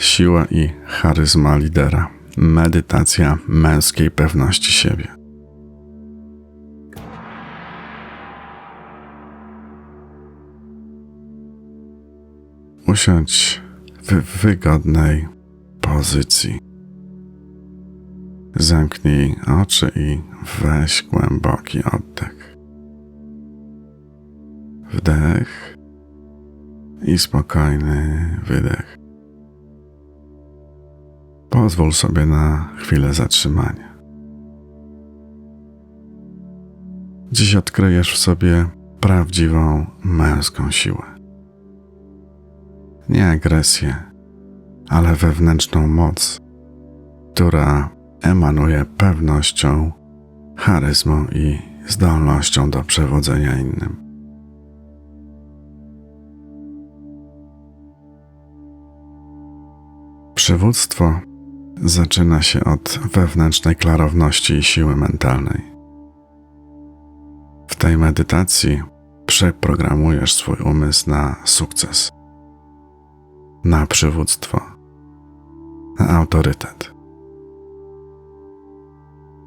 Siła i charyzma lidera. Medytacja męskiej pewności siebie. Usiądź w wygodnej pozycji. Zamknij oczy i weź głęboki oddech. Wdech i spokojny wydech. Pozwól sobie na chwilę zatrzymania. Dziś odkryjesz w sobie prawdziwą męską siłę. Nie agresję, ale wewnętrzną moc, która emanuje pewnością, charyzmą i zdolnością do przewodzenia innym. Przywództwo zaczyna się od wewnętrznej klarowności i siły mentalnej. W tej medytacji przeprogramujesz swój umysł na sukces, na przywództwo, na autorytet.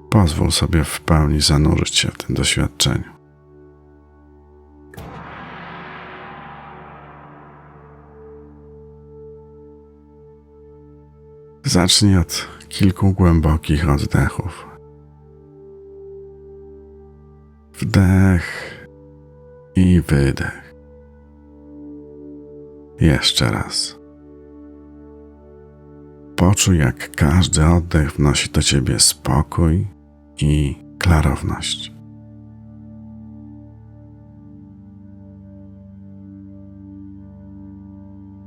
Pozwól sobie w pełni zanurzyć się w tym doświadczeniu. Zacznij od kilku głębokich oddechów. Wdech i wydech. Jeszcze raz. Poczuj, jak każdy oddech wnosi do ciebie spokój i klarowność.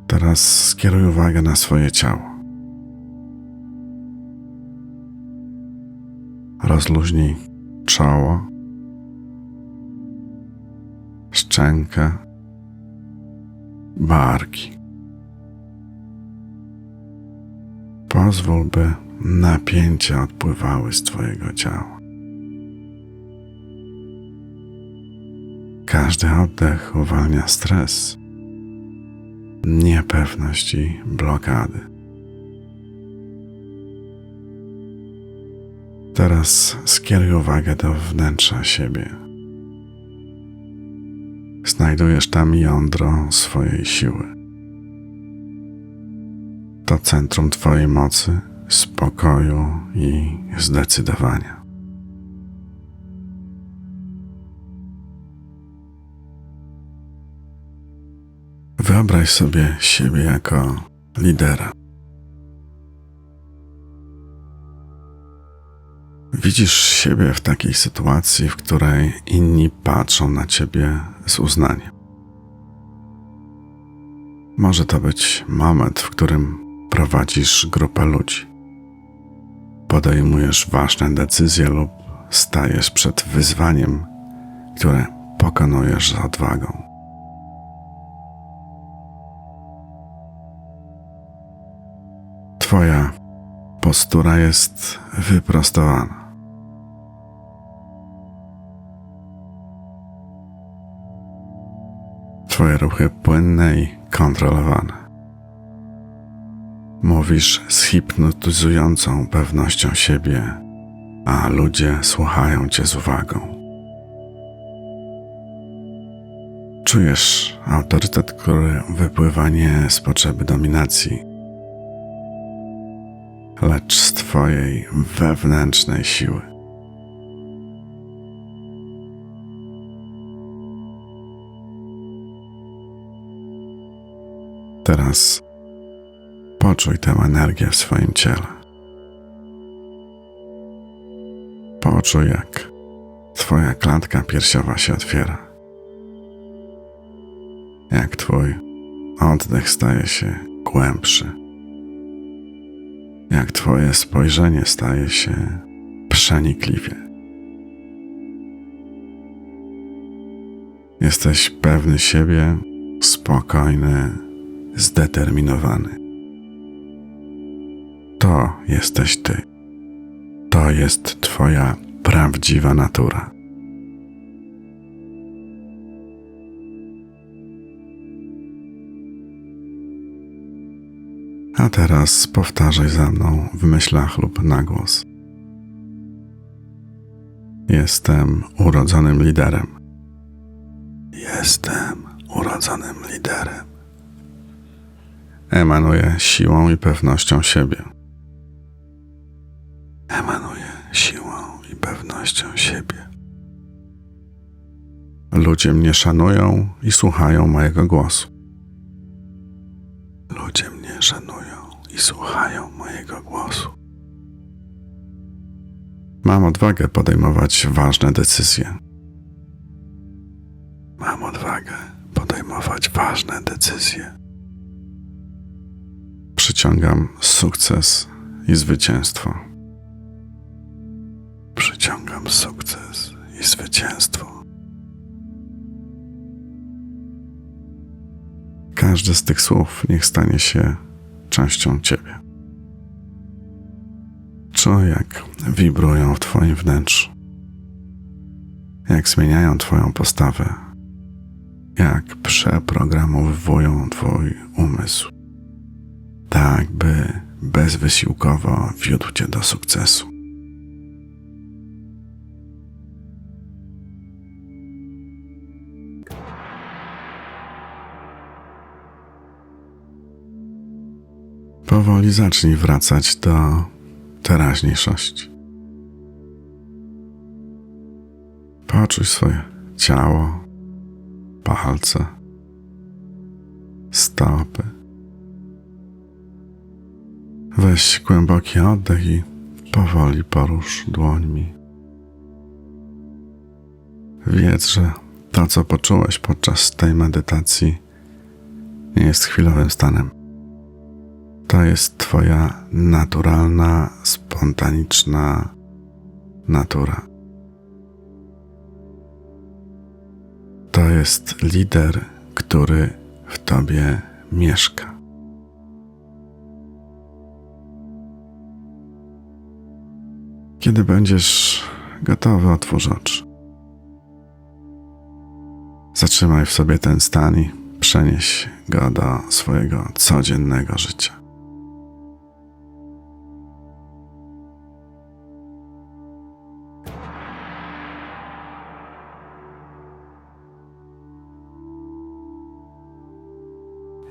Teraz skieruj uwagę na swoje ciało. Rozluźnij czoło, szczękę, barki. Pozwól, by napięcia odpływały z Twojego ciała. Każdy oddech uwalnia stres, niepewność i blokady. Teraz skieruj uwagę do wnętrza siebie. Znajdujesz tam jądro swojej siły. To centrum Twojej mocy, spokoju i zdecydowania. Wyobraź sobie siebie jako lidera. Widzisz siebie w takiej sytuacji, w której inni patrzą na ciebie z uznaniem. Może to być moment, w którym prowadzisz grupę ludzi. Podejmujesz ważne decyzje lub stajesz przed wyzwaniem, które pokonujesz z odwagą. Twoja postura jest wyprostowana. Twoje ruchy płynne i kontrolowane. Mówisz z hipnotyzującą pewnością siebie, a ludzie słuchają Cię z uwagą. Czujesz autorytet, który wypływa nie z potrzeby dominacji, lecz z Twojej wewnętrznej siły. Teraz poczuj tę energię w swoim ciele. Poczuj, jak Twoja klatka piersiowa się otwiera. Jak Twój oddech staje się głębszy. Jak Twoje spojrzenie staje się przenikliwie. Jesteś pewny siebie, spokojny zdeterminowany. To jesteś Ty. To jest Twoja prawdziwa natura. A teraz powtarzaj za mną w myślach lub na głos. Jestem urodzonym liderem. Jestem urodzonym liderem. Emanuję siłą i pewnością siebie. Emanuję siłą i pewnością siebie. Ludzie mnie szanują i słuchają mojego głosu. Ludzie mnie szanują i słuchają mojego głosu. Mam odwagę podejmować ważne decyzje. Mam odwagę podejmować ważne decyzje. Przyciągam sukces i zwycięstwo. Przyciągam sukces i zwycięstwo. Każde z tych słów niech stanie się częścią Ciebie. Czuj, jak wibrują w Twoim wnętrzu, jak zmieniają Twoją postawę, jak przeprogramowują Twój bezwysiłkowo wiódł Cię do sukcesu. Powoli zacznij wracać do teraźniejszości. Poczuj swoje ciało, palce, stopy. Weź głęboki oddech i powoli porusz dłońmi. Wiedz, że to, co poczułeś podczas tej medytacji, nie jest chwilowym stanem. To jest Twoja naturalna, spontaniczna natura. To jest lider, który w Tobie mieszka. Kiedy będziesz gotowy, otwórz oczy. Zatrzymaj w sobie ten stan i przenieś go do swojego codziennego życia.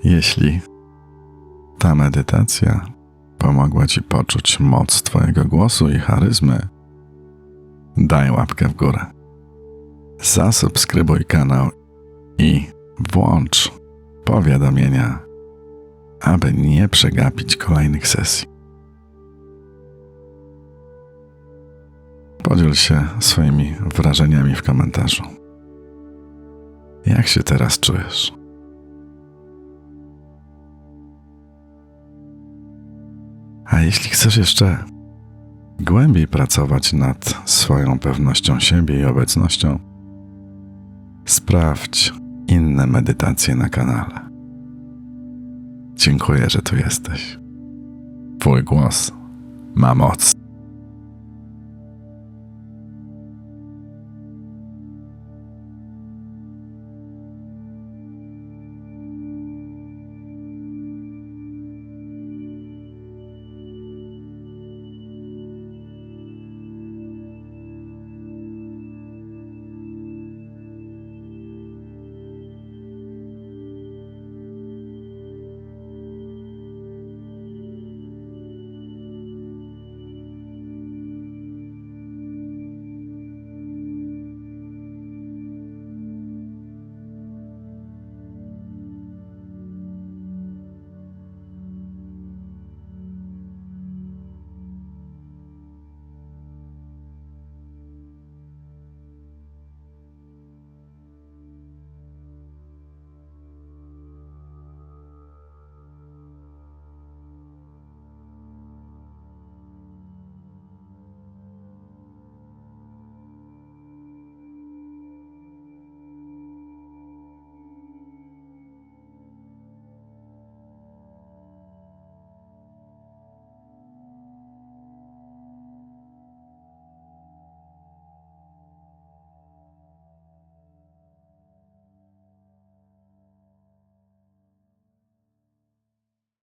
Jeśli ta medytacja pomogła Ci poczuć moc Twojego głosu i charyzmy, daj łapkę w górę. Zasubskrybuj kanał i włącz powiadomienia, aby nie przegapić kolejnych sesji. Podziel się swoimi wrażeniami w komentarzu. Jak się teraz czujesz? A jeśli chcesz jeszcze głębiej pracować nad swoją pewnością siebie i obecnością, sprawdź inne medytacje na kanale. Dziękuję, że tu jesteś. Twój głos ma moc.